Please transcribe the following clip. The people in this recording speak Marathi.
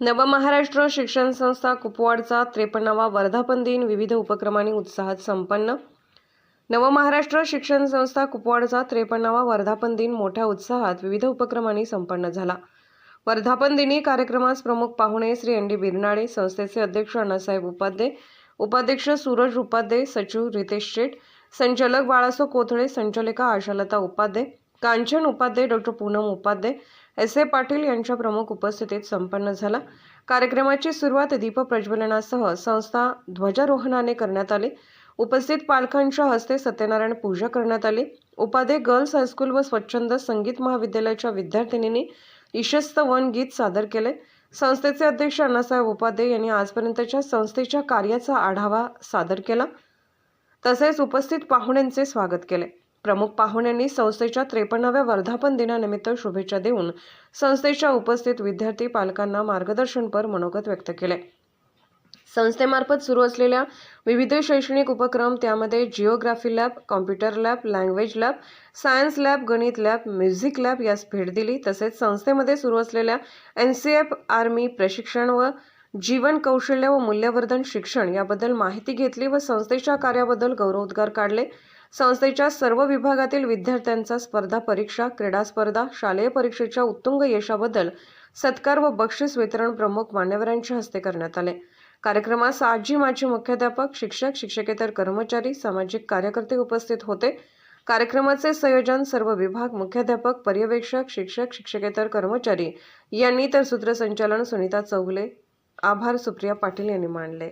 नवमहाराष्ट्र शिक्षण संस्था कुपवाडचा त्रेपन्नावा वर्धापन दिन विविध उपक्रमांनी उत्साहात संपन्न. नवमहाराष्ट्र शिक्षण संस्था कुपवाडचा त्रेपन्नावा वर्धापन दिन मोठ्या उत्साहात विविध उपक्रमांनी संपन्न झाला. वर्धापन दिनी कार्यक्रमास प्रमुख पाहुणे श्री एन डी बिरनाडे संस्थेचे अध्यक्ष अण्णासाहेब उपाध्ये उपाध्यक्ष सूरज उपाध्ये सचिव रितेश शेठ संचालक बाळासो कोथळे संचालिका Ashalata Upadhye Kanchan Upadhye doctor Poonam Upadhye S A Patil यांच्या प्रमुख उपस्थितीत संपन्न झाला. कार्यक्रमाची सुरुवात दीपप्रज्वलनासह संस्था ध्वजारोहणाने करण्यात आली. उपस्थित पालकांच्या हस्ते सत्यनारायण पूजा करण्यात आली. उपाध्ये गर्ल्स हायस्कूल व स्वच्छंद संगीत महाविद्यालयाच्या विद्यार्थिनींनी इशस्त वन गीत सादर केले. संस्थेचे अध्यक्ष अण्णासाहेब उपाध्ये यांनी आजपर्यंतच्या संस्थेच्या कार्याचा आढावा सादर केला. तसेच उपस्थित पाहुण्यांचे स्वागत केले. प्रमुख पाहुण्यांनी संस्थेच्या त्रेपन्नाव्या वर्धापन दिनानिमित्त शुभेच्छा देऊन संस्थेच्या उपस्थित विद्यार्थी पालकांना मार्गदर्शनपर मनोगत व्यक्त केले. संस्थेमार्फत सुरू असलेल्या विविध शैक्षणिक उपक्रम त्यामध्ये geography lab computer lab language lab science lab गणित लॅब म्युझिक लॅब यास भेट दिली. तसेच संस्थेमध्ये सुरू असलेल्या एन सी एफ आर्मी प्रशिक्षण व जीवन कौशल्य व मूल्यवर्धन शिक्षण याबद्दल माहिती घेतली व संस्थेच्या कार्याबद्दल गौरवोद्गार काढले. संस्थेच्या सर्व विभागातील विद्यार्थ्यांचा स्पर्धा परीक्षा क्रीडा स्पर्धा शालेय परीक्षेच्या उत्तुंग यशाबद्दल सत्कार व बक्षीस वितरण प्रमुख मान्यवरांच्या हस्ते करण्यात आले. कार्यक्रमास आजी माजी मुख्याध्यापक शिक्षक शिक्षकेतर कर्मचारी सामाजिक कार्यकर्ते उपस्थित होते. कार्यक्रमाचे संयोजन सर्व विभाग मुख्याध्यापक पर्यवेक्षक शिक्षक शिक्षकेतर कर्मचारी यांनी तर सूत्रसंचालन सुनीता चौगले आभार सुप्रिया पाटील यांनी मांडले